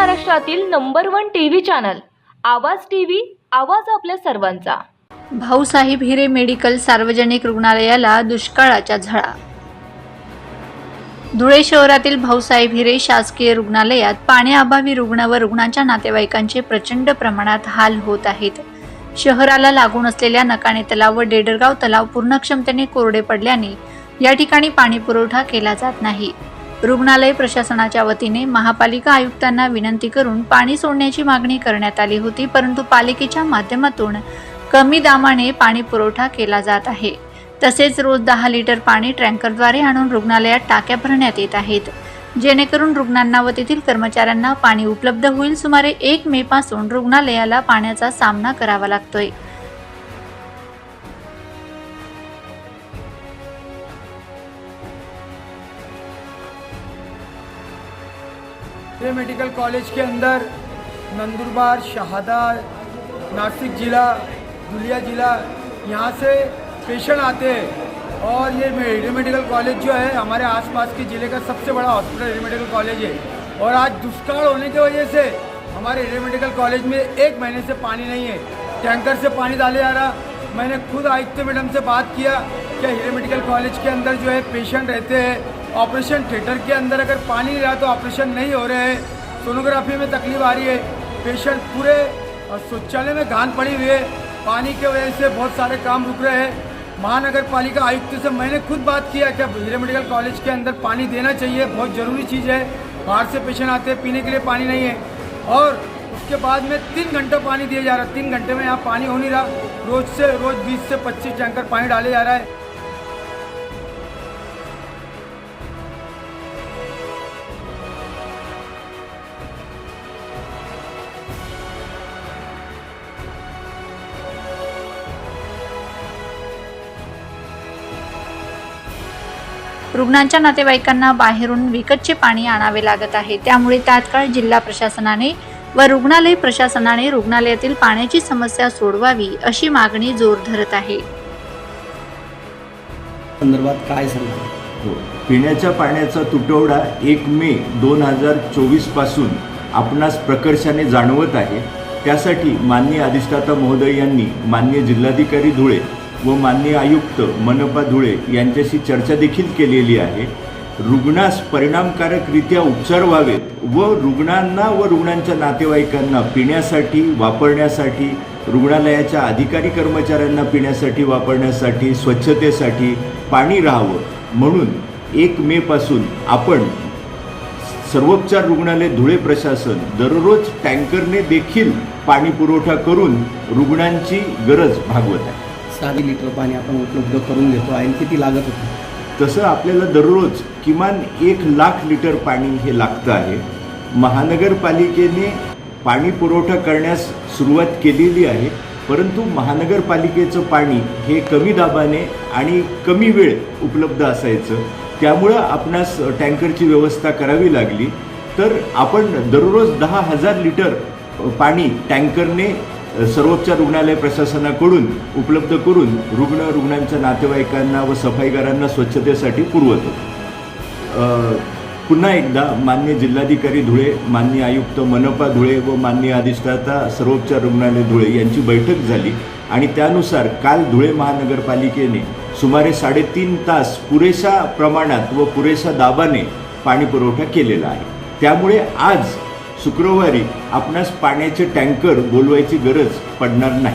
महाराष्ट्रातील number one T V channel Awaaz T V आवाज आपल्या सर्वांचा. भाऊसाहेब हिरे मेडिकल सार्वजनिक रुग्णालयाला दुष्काळाच्या झळा. धुळे शहरातील भाऊसाहेब हिरे शासकीय रुग्णालयात पाण्याअभावी रुग्ण व रुग्णांच्या नातेवाईकांचे प्रचंड प्रमाणात हाल होत आहेत. शहराला लागून असलेल्या नकाणे तलाव व डेडरगाव तलाव पूर्ण क्षमतेने कोरडे पडल्याने या ठिकाणी पाणी पुरवठा केला जात नाही. रुग्णालय प्रशासनाच्या वतीने महापालिका आयुक्तांना विनंती करून पाणी सोडण्याची मागणी करण्यात आली होती परंतु पालिकेच्या माध्यमातून कमी दामाने पाणी पुरवठा केला जात आहे. तसेच रोज दहा लिटर पाणी टँकरद्वारे आणून रुग्णालयात टाक्या भरण्यात येत आहेत. जेणेकरून रुग्णांना व तेथील कर्मचाऱ्यांना पाणी उपलब्ध होईल. सुमारे एक मे पासून रुग्णालयाला पाण्याचा सामना करावा लागतोय. ये मेडिकल कॉलेज के अंदर नंदुरबार, शहादा, नासिक ज़िला, दुलिया ज़िला, यहाँ से पेशेंट आते हैं। और ये मेडिकल मेडिकल कॉलेज जो है, हमारे आसपास के ज़िले का सबसे बड़ा हॉस्पिटल एडी मेडिकल कॉलेज है। और आज दुष्काल होने की वजह से हमारे एडी मेडिकल कॉलेज में एक महीने से पानी नहीं है। टैंकर से पानी डाले जा रहा। मैंने खुद आयुक्त मैडम से बात किया कि हीरे मेडिकल कॉलेज के अंदर जो है पेशेंट रहते हैं ऑपरेशन थिएटर के अंदर अगर पानी रहा तो ऑपरेशन नहीं हो रहे हैं। सोनोग्राफी में तकलीफ़ आ रही है। पेशेंट पूरे शौचालय में घान पड़ी हुई है। पानी की वजह से बहुत सारे काम रुक रहे हैं। महानगर पालिका आयुक्त से मैंने खुद बात किया कि अब हीरे मेडिकल कॉलेज के अंदर पानी देना चाहिए? बहुत ज़रूरी चीज़ है। बाहर से पेशेंट आते हैं, पीने के लिए पानी नहीं है। और उसके बाद में तीन घंटे पानी दिया जा रहा है। तीन घंटे में यहाँ पानी हो नहीं रहा। रोज से रोज बीस से पच्चीस टैंकर पानी डाले जा रहा है। रुग्णांच्या नातेवाईकांना बाहेरून विकतचे पाणी आणावे लागत आहे. त्यामुळे तात्काळ जिल्हा प्रशासनाने व रुग्णालय प्रशासनाने रुग्णालयातील पाण्याची समस्या सोडवावी अशी मागणी जोर धरत आहे. संदर्भात काय सांगा हो. पिण्याच्या पाण्याचा तुटवडा एक मे दोन हजार चोवीसपासून आपणास प्रकर्षाने जाणवत आहे. त्यासाठी माननीय अधिष्ठाता महोदय यांनी माननीय जिल्हाधिकारी धुळे व माननीय आयुक्त मनपा धुळे यांच्याशी चर्चा देखील केलेली आहे. रुग्णास परिणामकारकरित्या उपचार व्हावेत व रुग्णांना व रुग्णांच्या नातेवाईकांना पिण्यासाठी वापरण्यासाठी रुग्णालयाच्या अधिकारी कर्मचाऱ्यांना पिण्यासाठी वापरण्यासाठी स्वच्छतेसाठी पाणी राहावं. म्हणून एक मेपासून आपण सर्वोपचार रुग्णालय धुळे प्रशासन दररोज टँकरने देखील पाणी पुरवठा करून रुग्णांची गरज भागवत आहे. साधी लिटर पाणी आपण उपलब्ध करून देतो आणि किती लागत होतं? तसं आपल्याला दररोज किमान एक लाख लिटर पाणी हे लागतं आहे. महानगरपालिकेने पाणी पुरवठा करण्यास सुरुवात केलेली आहे परंतु महानगरपालिकेचं पाणी हे कमी दाबाने आणि कमी वेळ उपलब्ध असायचं. त्यामुळं आपणास टँकरची व्यवस्था करावी लागली. तर आपण दररोज दहा हजार लिटर पाणी टँकरने सर्वोपचार रुग्णालय प्रशासनाकडून उपलब्ध करून रुग्ण रुग्णांच्या नातेवाईकांना व सफाईगारांना स्वच्छतेसाठी पुरवतो. पुन्हा एकदा मान्य जिल्हाधिकारी धुळे मान्य आयुक्त मनपा धुळे व मान्य अधिष्ठाता सर्वोपचार रुग्णालय धुळे यांची बैठक झाली आणि त्यानुसार काल धुळे महानगरपालिकेने सुमारे साडेतीन तास पुरेशा प्रमाणात व पुरेशा दाबाने पाणीपुरवठा केलेला आहे. त्यामुळे आज शुक्रवारी आपणास पाण्याचे टँकर बोलवायची गरज पडणार नाही.